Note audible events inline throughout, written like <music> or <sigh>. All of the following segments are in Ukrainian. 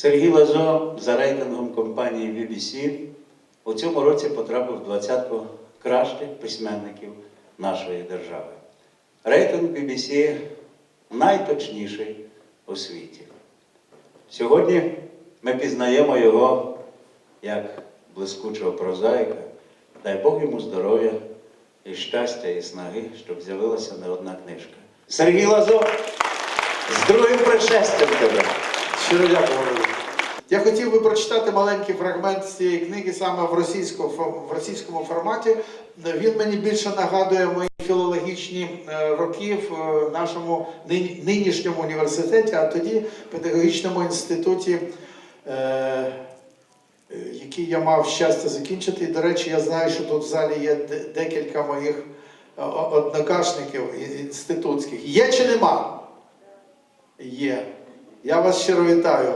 Сергій Лазо за рейтингом компанії BBC у цьому році потрапив в двадцятку кращих письменників нашої держави. Рейтинг BBC найточніший у світі. Сьогодні ми пізнаємо його як блискучого прозаїка. Дай Бог йому здоров'я і щастя, і снаги, щоб з'явилася не одна книжка. Сергій Лазо, з другим пришестям тебе. Щиро дякую. Я хотів би прочитати маленький фрагмент з цієї книги саме в російському, в російському форматі. Він мені більше нагадує мої філологічні е, роки в е, нашому нинішньому університеті, а тоді педагогічному інституті, е, який я мав щастя закінчити. І, до речі, я знаю, що тут в залі є декілька моїх однокашників інститутських. Є чи нема? Є. Я вас щиро вітаю,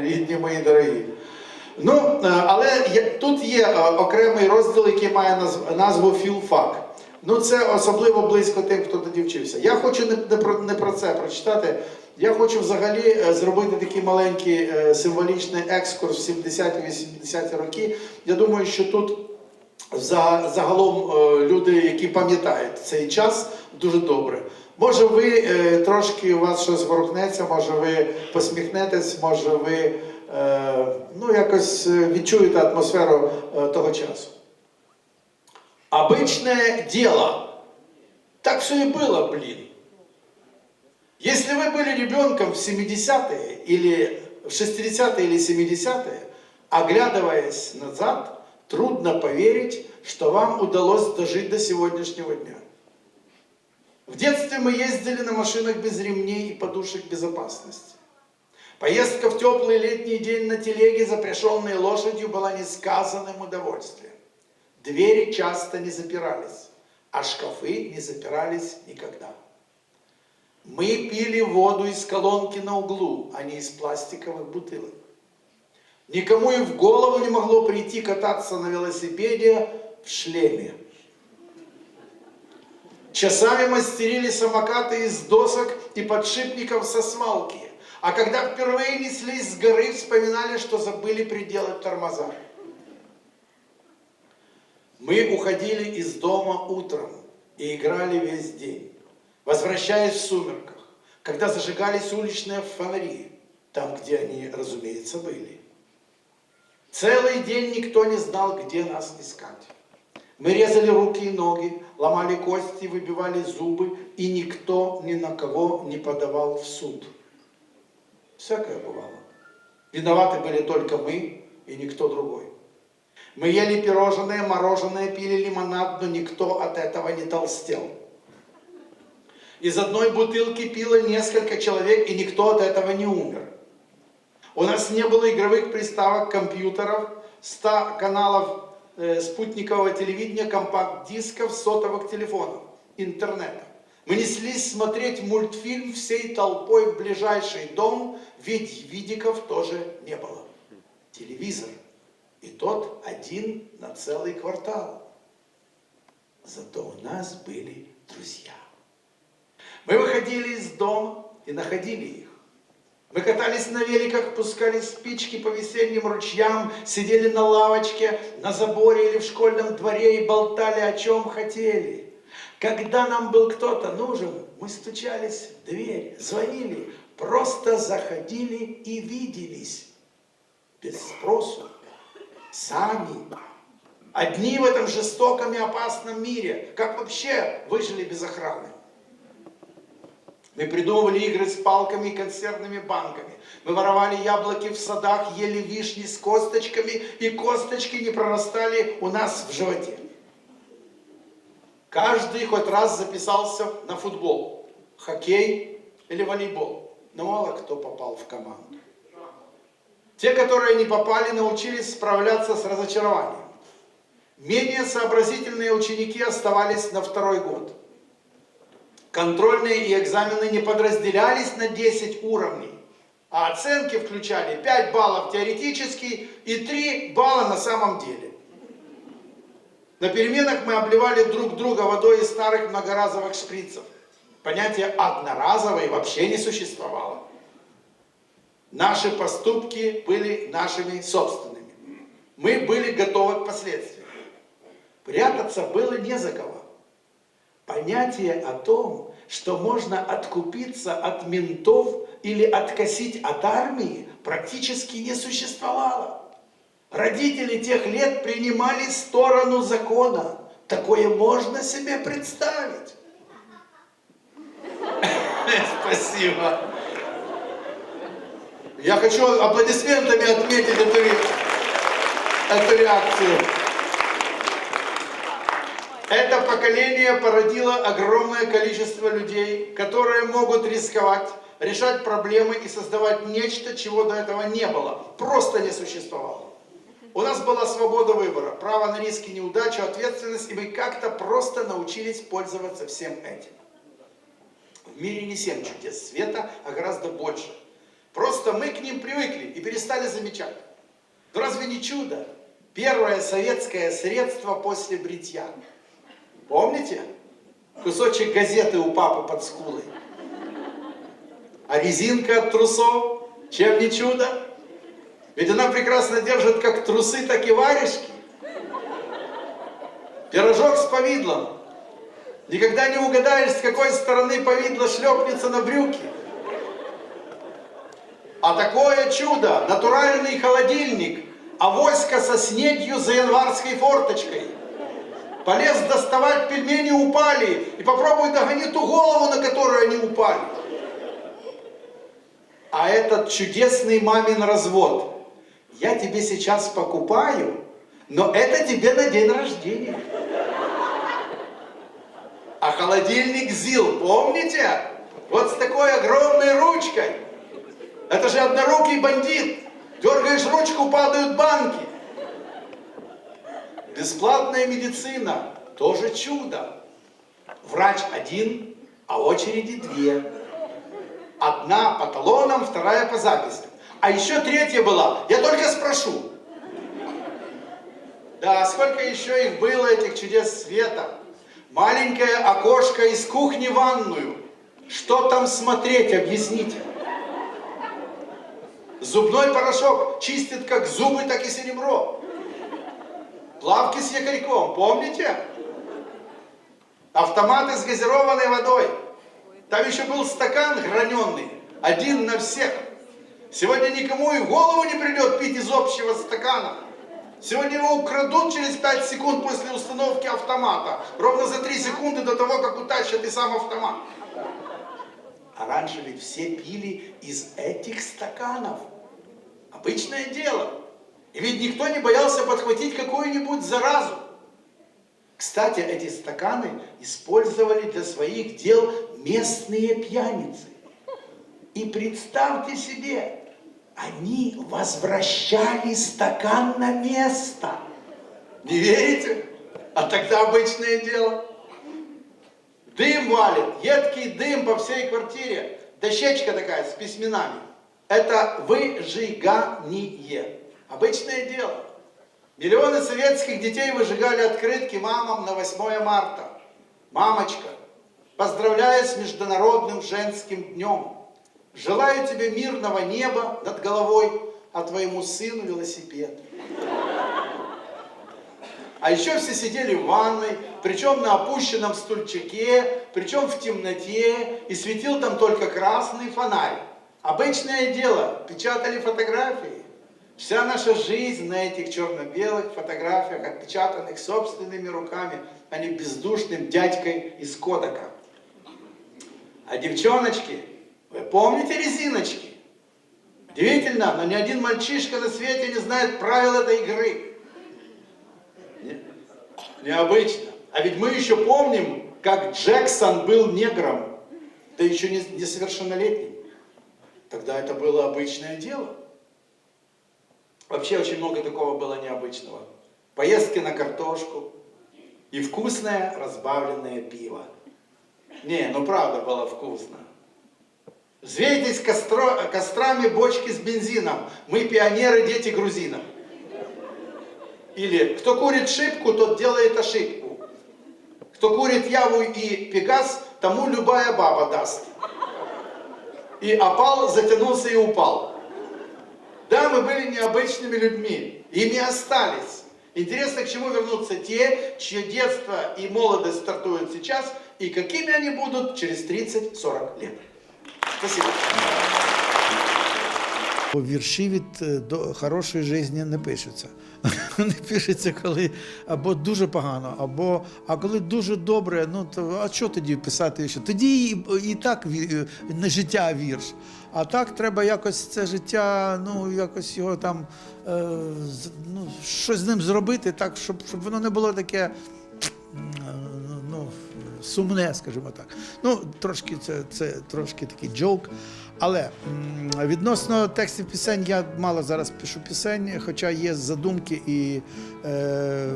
рідні мої дорогі. Ну, е, але тут є е, окремий розділ, який має назву філфак. Ну, це особливо близько тим, хто тоді вчився. Я хочу не, про, не про це прочитати. Я хочу взагалі е, зробити такий маленький символічний екскурс в 70-80-ті роки. Я думаю, що тут загалом люди, які пам'ятають цей час, дуже добре. Може, ви е, трошки у вас щось ворухнеться, може ви посміхнетесь, може ви е, ну, якось е, відчуєте атмосферу е, того часу. Обычное дело. Так все и было, блин. Если вы были ребенком в 70-е или в 60-е или 70-е, оглядываясь назад, трудно поверить, что вам удалось дожить до сегодняшнего дня. В детстве мы ездили на машинах без ремней и подушек безопасности. Поездка в теплый летний день на телеге, запряженной лошадью, была несказанным удовольствием. Двери часто не запирались, а шкафы не запирались никогда. Мы пили воду из колонки на углу, а не из пластиковых бутылок. Никому и в голову не могло прийти кататься на велосипеде в шлеме. Часами мастерили самокаты из досок и подшипников со свалки. А когда впервые неслись с горы, вспоминали, что забыли приделать тормоза. Мы уходили из дома утром и играли весь день, возвращаясь в сумерках, когда зажигались уличные фонари, там, где они, разумеется, были. Целый день никто не знал, где нас искать. Мы резали руки и ноги, ломали кости, выбивали зубы, и никто ни на кого не подавал в суд. Всякое бывало. Виноваты были только мы и никто другой. Мы ели пирожные, мороженое, пили лимонад, но никто от этого не толстел. Из одной бутылки пило несколько человек, и никто от этого не умер. У нас не было игровых приставок, компьютеров, 100 каналов спутникового телевидения, компакт-дисков, сотовых телефонов, интернета. Мы неслись смотреть мультфильм всей толпой в ближайший дом, ведь видиков тоже не было. Телевизор. И тот один на целый квартал. Зато у нас были друзья. Мы выходили из дома и находили их. Мы катались на великах, пускали спички по весенним ручьям, сидели на лавочке, на заборе или в школьном дворе и болтали о чем хотели. Когда нам был кто-то нужен, мы стучались в дверь, звонили, просто заходили и виделись. Без спросу. Сами. Одни в этом жестоком и опасном мире. Как вообще выжили без охраны? Мы придумывали игры с палками и консервными банками. Мы воровали яблоки в садах, ели вишни с косточками, и косточки не прорастали у нас в животе. Каждый хоть раз записался на футбол, хоккей или волейбол, но мало кто попал в команду. Те, которые не попали, научились справляться с разочарованием. Менее сообразительные ученики оставались на второй год. Контрольные и экзамены не подразделялись на 10 уровней, а оценки включали 5 баллов теоретически и 3 балла на самом деле. На переменах мы обливали друг друга водой из старых многоразовых шприцев. Понятие «одноразовый» вообще не существовало. Наши поступки были нашими собственными. Мы были готовы к последствиям. Прятаться было не за кого. Понятие о том, что можно откупиться от ментов или откосить от армии, практически не существовало. Родители тех лет принимали сторону закона. Такое можно себе представить. <laughs> Спасибо. Я хочу аплодисментами отметить эту, эту реакцию. Это поколение породило огромное количество людей, которые могут рисковать, решать проблемы и создавать нечто, чего до этого не было, просто не существовало. У нас была свобода выбора, право на риски, неудачу, ответственность, и мы как-то просто научились пользоваться всем этим. В мире не семь чудес света, а гораздо больше. Просто мы к ним привыкли и перестали замечать. Но разве не чудо? Первое советское средство после бритья. Помните? Кусочек газеты у папы под скулой. А резинка от трусов? Чем не чудо? Ведь она прекрасно держит как трусы, так и варежки. Пирожок с повидлом. Никогда не угадаешь, с какой стороны повидло шлепнется на брюки. А такое чудо, натуральный холодильник, авоська со снедью за январской форточкой. Полез доставать, пельмени упали, и попробуй догони ту голову, на которую они упали. А этот чудесный мамин развод. Я тебе сейчас покупаю, но это тебе на день рождения. А холодильник ЗИЛ, помните? Вот с такой огромной ручкой. Это же однорукий бандит. Дергаешь ручку, падают банки. Бесплатная медицина. Тоже чудо. Врач один, а очереди две. Одна по талонам, вторая по записям. А еще третья была. Я только спрошу. Да, сколько еще их было, этих чудес света. Маленькое окошко из кухни в ванную. Что там смотреть, объясните. Зубной порошок чистит как зубы, так и серебро. Плавки с якорьком, помните? Автоматы с газированной водой. Там еще был стакан граненый, один на всех. Сегодня никому и в голову не придет пить из общего стакана. Сегодня его украдут через 5 секунд после установки автомата. Ровно за 3 секунды до того, как утащат и сам автомат. А раньше ведь все пили из этих стаканов. Обычное дело. Ведь никто не боялся подхватить какую-нибудь заразу. Кстати, эти стаканы использовали для своих дел местные пьяницы. И представьте себе, они возвращали стакан на место. Не верите? А тогда обычное дело. Дым валит, едкий дым по всей квартире. Дощечка такая с письменами. Это выжигание. Обычное дело. Миллионы советских детей выжигали открытки мамам на 8 марта. Мамочка, поздравляю с Международным женским днем. Желаю тебе мирного неба над головой, а твоему сыну велосипед. А еще все сидели в ванной, причем на опущенном стульчике, причем в темноте, и светил там только красный фонарь. Обычное дело, печатали фотографии. Вся наша жизнь на этих черно-белых фотографиях, отпечатанных собственными руками, а не бездушным дядькой из Кодака. А девчоночки, вы помните резиночки? Удивительно, но ни один мальчишка на свете не знает правил этой игры. Не- Необычно. А ведь мы еще помним, как Джексон был негром, да еще не, несовершеннолетним. Тогда это было обычное дело. Вообще очень много такого было необычного. Поездки на картошку и вкусное разбавленное пиво. Не, ну правда было вкусно. Взвейтесь костро- кострами бочки с бензином. Мы пионеры, дети грузинов. Или кто курит шибку, тот делает ошибку. Кто курит яву и пегас, тому любая баба даст. И опал, затянулся и упал. Да, мы были необычными людьми, ими остались. Интересно, к чему вернутся те, чье детство и молодость стартуют сейчас, и какими они будут через 30-40 лет. Спасибо. Бо вірші від е, до хорошої житті не пишуться. <laughs> Вони пишуться, коли або дуже погано, або а коли дуже добре, ну то а що тоді писати ще? Тоді і, і так ві- не життя, а вірш. А так треба якось це життя, ну якось його там е, ну, щось з ним зробити, так, щоб, щоб воно не було таке. Ну, сумне, скажімо так. Ну, трошки це, це трошки такий джок. Але відносно текстів пісень, я мало зараз пишу пісень, хоча є задумки і е,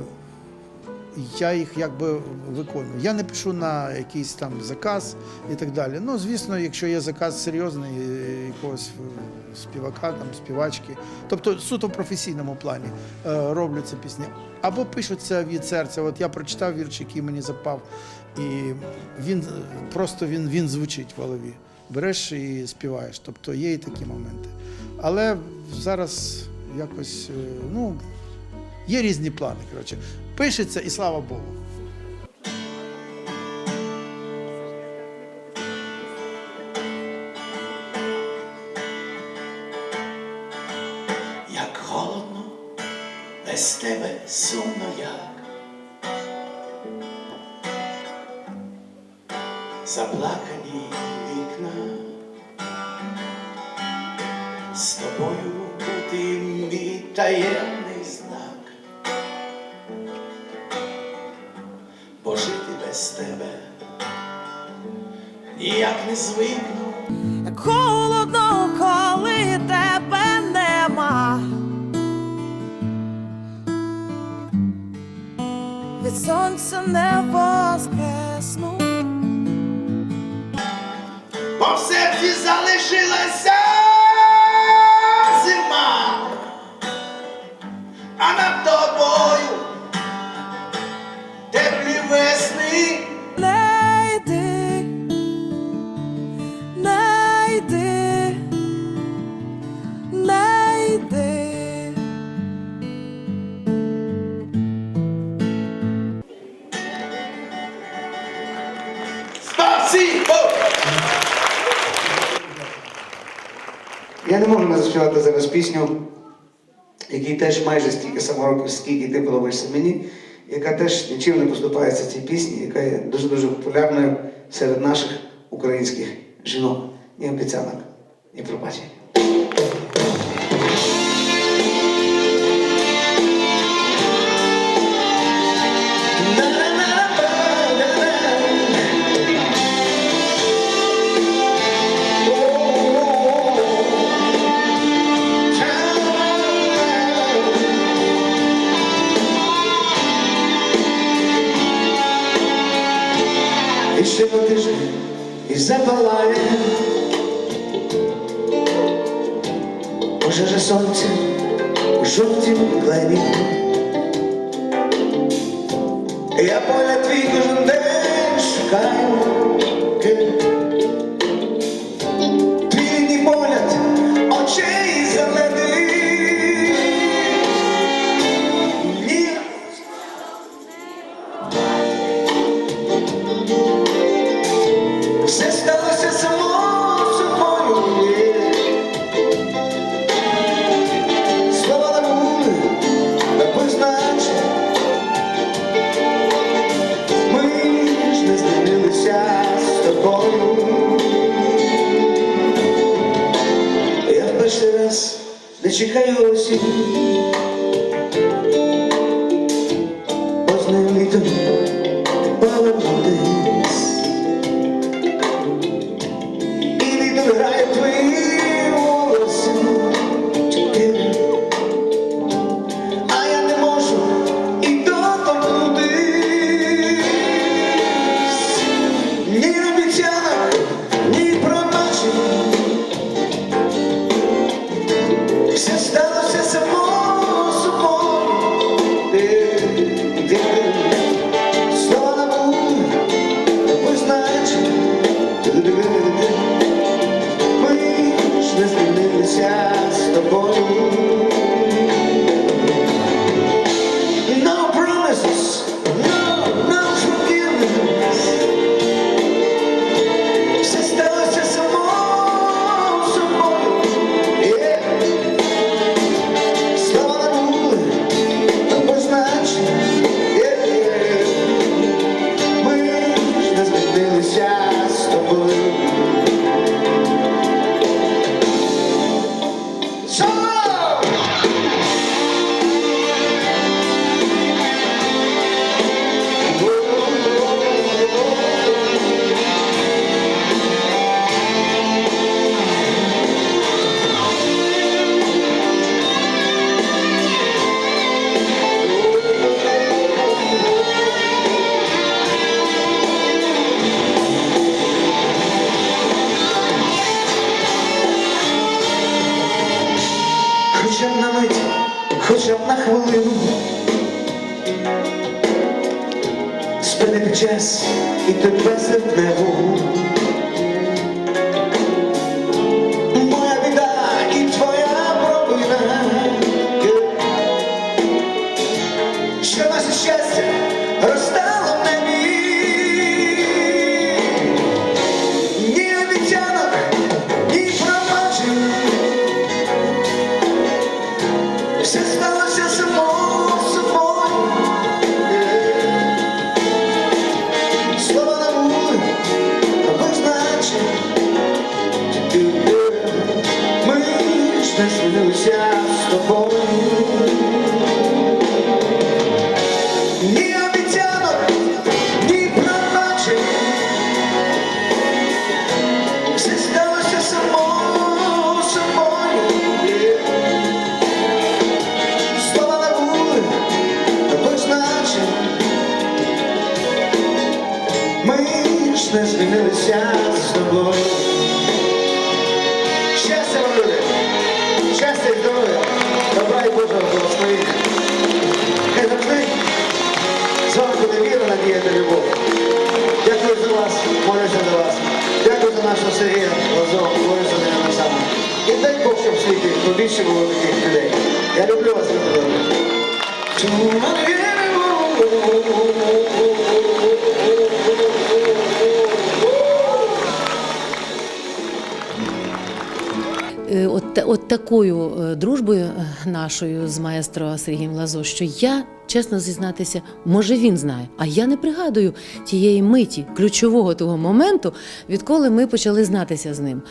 я їх якби виконую. Я не пишу на якийсь там заказ і так далі. Ну, звісно, якщо є заказ серйозний е, якогось співака, там, співачки, тобто суто в професійному плані е, роблю ці пісні. Або пишуться від серця. От я прочитав вірш, який мені запав, і він просто він, він звучить в голові. Береш і співаєш. Тобто є і такі моменти. Але зараз якось, е, ну, є різні плани. Коротше. Пишеться і слава Богу. Як холодно, без тебе сумно як. Заплакані вікна, з тобою бути мій This week. Я не можу не заспівати зараз пісню, якій теж майже стільки само років, скільки ти подобаєшся мені, яка теж нічим не поступається цій пісні, яка є дуже-дуже популярною серед наших українських жінок. Ні обіцянок, ні пробачень. У жовтім. Я поля твій кожен день шукаю. Чекаю осінь. Щоб в світі побільше було таких людей. Я люблю вас. Е, От, от такою е, дружбою е, нашою з маестро Сергієм Лазо, що я, чесно зізнатися, може він знає, а я не пригадую тієї миті, ключового того моменту, відколи ми почали знатися з ним.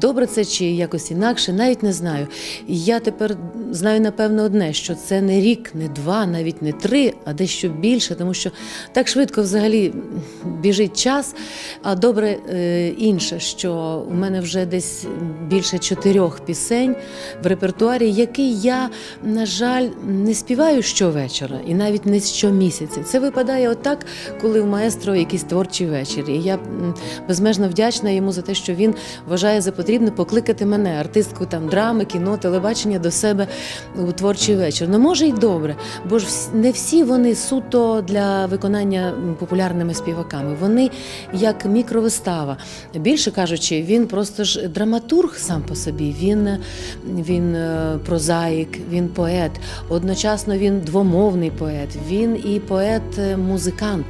Добре це чи якось інакше, навіть не знаю. Я тепер знаю напевно одне, що це не рік, не два, навіть не три, а дещо більше, тому що так швидко взагалі біжить час. А добре е, інше, що у мене вже десь більше чотирьох пісень в репертуарі, які я, на жаль, не співаю щовечора і навіть не щомісяця. Це випадає отак, коли у маестро якийсь творчий вечір. І я безмежно вдячна йому за те, що він вважає за потрібне покликати мене, артистку там драми, кіно, телебачення до себе у творчий вечір. Ну може й добре, бо ж не всі вони суто для виконання популярними співаками. Вони як мікровистава. Більше кажучи, він просто ж драматург сам по собі. Він, він е, прозаїк, він поет. Одночасно він двомовний поет, він і поет-музикант.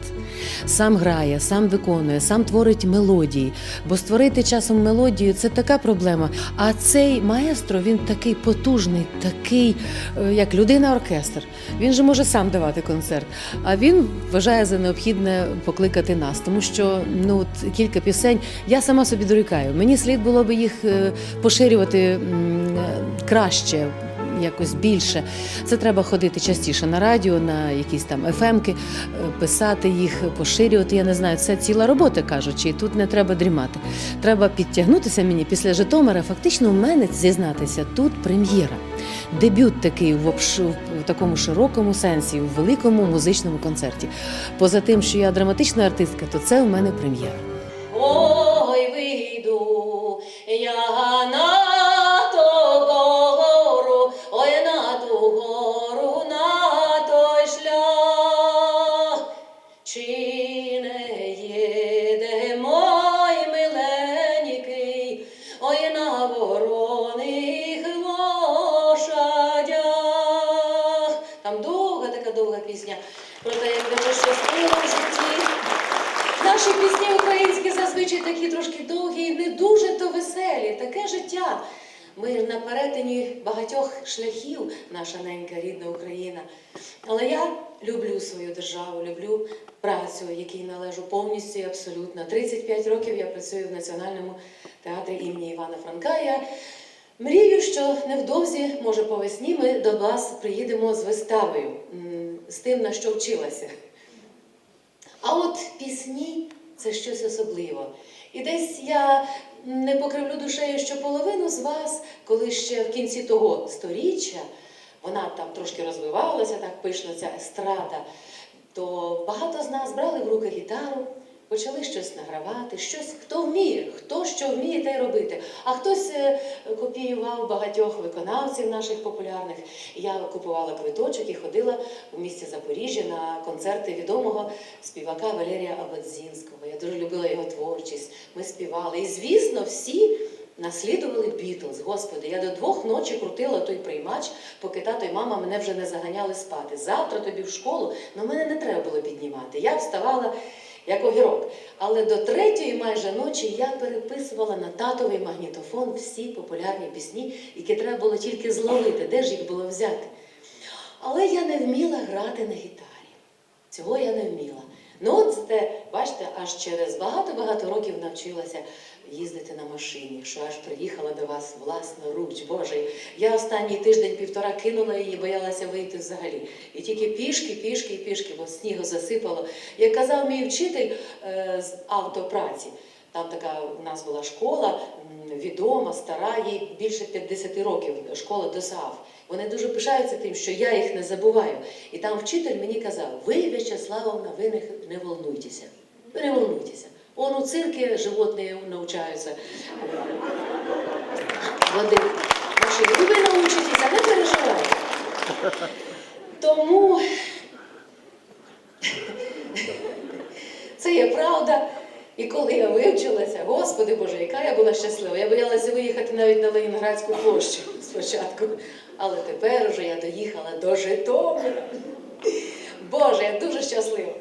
Сам грає, сам виконує, сам творить мелодії. Бо створити часом мелодію це така проблема. А цей маестро він такий потужний, такий, е, як людина-оркестр. Він же може сам давати концерт. А він вважає за необхідне покликати нас, тому що ну от кілька пісень я сама собі дорікаю. Мені слід було би їх е, поширювати е, краще. Якось більше. Це треба ходити частіше на радіо, на якісь там ефемки, писати їх, поширювати. Я не знаю, це ціла робота кажучи. і Тут не треба дрімати. Треба підтягнутися мені після Житомира. Фактично, у мене зізнатися тут прем'єра. Дебют такий в, обш... в такому широкому сенсі, в великому музичному концерті. Поза тим, що я драматична артистка, то це у мене прем'єра. Ой, вийду я на наші пісні українські зазвичай такі трошки довгі і не дуже то веселі. Таке життя. Ми на перетині багатьох шляхів, наша ненька рідна Україна. Але я люблю свою державу, люблю працю, якій належу повністю і абсолютно. 35 років я працюю в Національному театрі імені Івана Франка. Я мрію, що невдовзі, може по весні, ми до вас приїдемо з виставою, з тим, на що вчилася. А от пісні це щось особливе. І десь я не покривлю душею, що половину з вас, коли ще в кінці того сторіччя, вона там трошки розвивалася, так пишно ця естрада, то багато з нас брали в руки гітару, почали щось награвати, щось хто вміє, хто що вміє, те й робити. А хтось е, копіював багатьох виконавців наших популярних. Я купувала квиточок і ходила у місті Запоріжжя на концерти відомого співака Валерія Абадзінського. Я дуже любила його творчість. Ми співали. І звісно, всі. Наслідували Бітлз, господи, я до двох ночі крутила той приймач, поки тато і мама мене вже не заганяли спати. Завтра тобі в школу, але мене не треба було піднімати. Я вставала як огірок. Але до третьої майже ночі я переписувала на татовий магнітофон всі популярні пісні, які треба було тільки зловити, де ж їх було взяти. Але я не вміла грати на гітарі. Цього я не вміла. Ну, от те, бачите, аж через багато-багато років навчилася їздити на машині, що аж приїхала до вас власноруч. Боже, я останній тиждень-півтора кинула її, боялася вийти взагалі. І тільки пішки, пішки пішки, бо снігу засипало. Як казав мій вчитель е, з автопраці, там така у нас була школа відома, стара, їй більше 50 років, школа ДОСААФ. Вони дуже пишаються тим, що я їх не забуваю. І там вчитель мені казав: ви, В'ячеславовна, ви не, не волнуйтеся. Ви не волнуйтеся. Он у цирке животные навчаються машини. Ви научитеся, не переживайте. Тому це є правда. І коли я вивчилася, Господи Боже, яка я була щаслива. Я боялася виїхати навіть на Ленінградську площу спочатку. Але тепер уже я доїхала до Житомира. Боже, я дуже щаслива.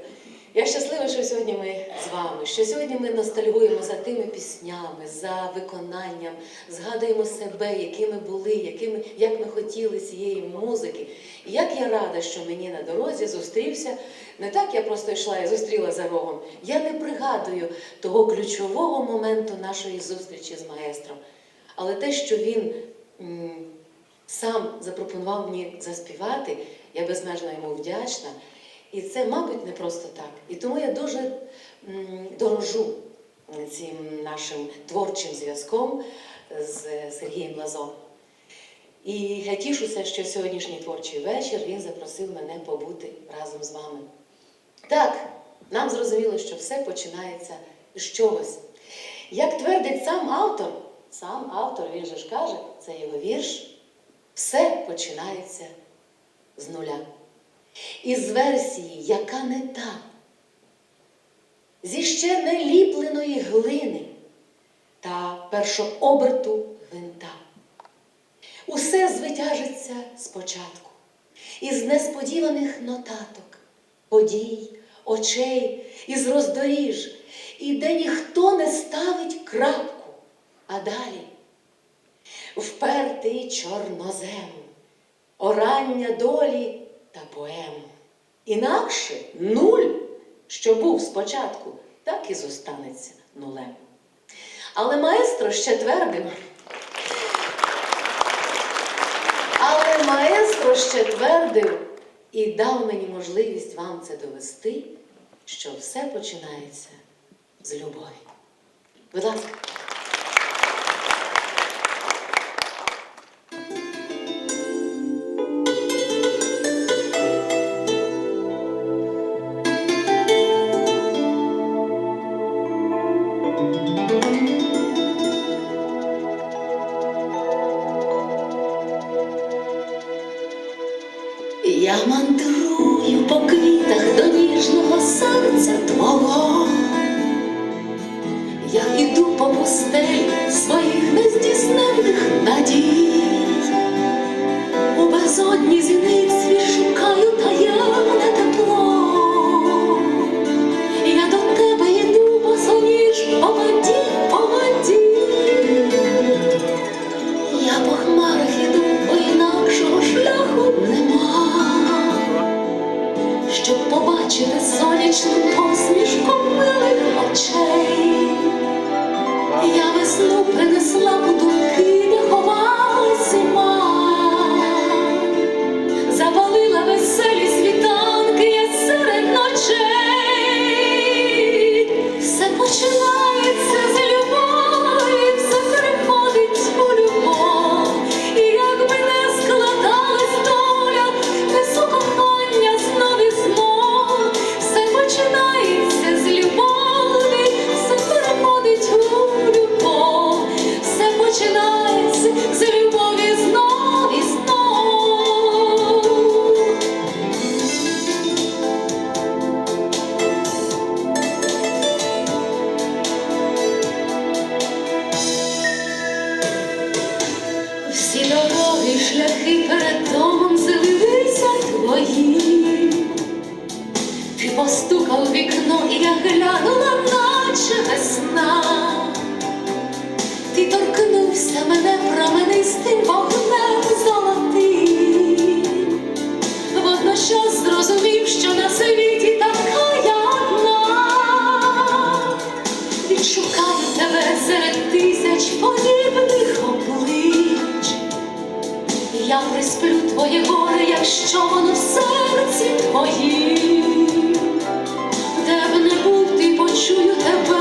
Я щаслива, що сьогодні ми з вами, що сьогодні ми ностальгуємо за тими піснями, за виконанням, згадуємо себе, якими були, якими, як ми хотіли цієї музики. І як я рада, що мені на дорозі зустрівся. Не так я просто йшла і зустріла за рогом. Я не пригадую того ключового моменту нашої зустрічі з маестром. Але те, що він сам запропонував мені заспівати, я безмежно йому вдячна. І це, мабуть, не просто так. І тому я дуже дорожу цим нашим творчим зв'язком з Сергієм Лазом. І я тішуся, що сьогоднішній творчий вечір він запросив мене побути разом з вами. Так, нам зрозуміло, що все починається з чогось. Як твердить сам автор, сам автор, він же ж каже, це його вірш, все починається з нуля. Із версії, яка не та, зі ще не ліпленої глини та першооберту гвинта. Усе звитяжиться спочатку, із несподіваних нотаток, подій, очей, із роздоріж, і де ніхто не ставить крапку, а далі впертий чорнозем, орання долі та поем. Інакше нуль, що був спочатку, так і зостанеться нулем. Але маестро ще твердив. Але маестро ще твердив і дав мені можливість вам це довести, що все починається з любові. Будь ласка. Глянула наче весна, ти торкнувся мене променистим вогнем золотим, водночас зрозумів, що на світі така я одна, відшукаю тебе серед тисяч подібних облич, я присплю твоє горе, якщо воно в серці твоїм. the